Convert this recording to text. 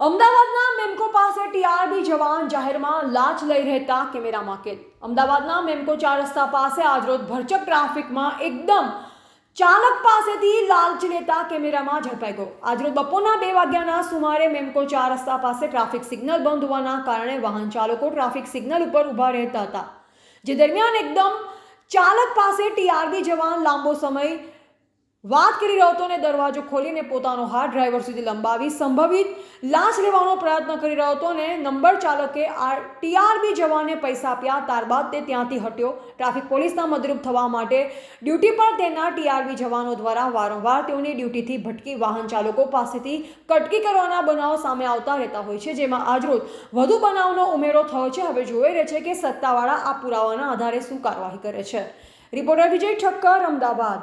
અમદાવાદના મેમકો પાસે ટીઆરબી જવાન જાહેરમાં લાંચ લઈ રહેતા કેમેરામાં કેદ અમદાવાદના મેમકો ચાર રસ્તા પાસે આજરોજ ભરચક ટ્રાફિકમાં એકદમ ચાલક પાસેથી લાલચ લેતા કેમેરામાં ઝડપાઈ ગયો. આજરોજ બપોરના બે વાગ્યાના સુમારે મેમકો ચાર રસ્તા પાસે ટ્રાફિક સિગ્નલ બંધ હોવાના કારણે વાહન ચાલકો ટ્રાફિક સિગ્નલ ઉપર ઊભા રહેતા હતા. જે દરમિયાન એકદમ ચાલક પાસે ટીઆરબી જવાન લાંબો સમય વાત કરી રહ્યો અને દરવાજો ખોલીને પોતાનો હાથ ડ્રાઈવર સુધી લંબાવી સંભવિત લાંચ લેવાનો પ્રયત્ન કરી રહ્યો હતો અને નંબર ચાલકે આ ટીઆરબી જવાને પૈસા આપ્યા. ત્યારબાદ તે ત્યાંથી હટ્યો. ટ્રાફિક પોલીસના મદરૂપ થવા માટે ડ્યુટી પર તેના ટીઆરબી જવાનો દ્વારા વારંવાર તેઓની ડ્યુટીથી ભટકી વાહન ચાલકો પાસેથી કટકી કરવાના બનાવો સામે આવતા રહેતા હોય છે, જેમાં આજરોજ વધુ બનાવનો ઉમેરો થયો છે. હવે જોઈ રહે છે કે સત્તાવાળા આ પુરાવાના આધારે શું કાર્યવાહી કરે છે. રિપોર્ટર વિજય ઠક્કર, અમદાવાદ.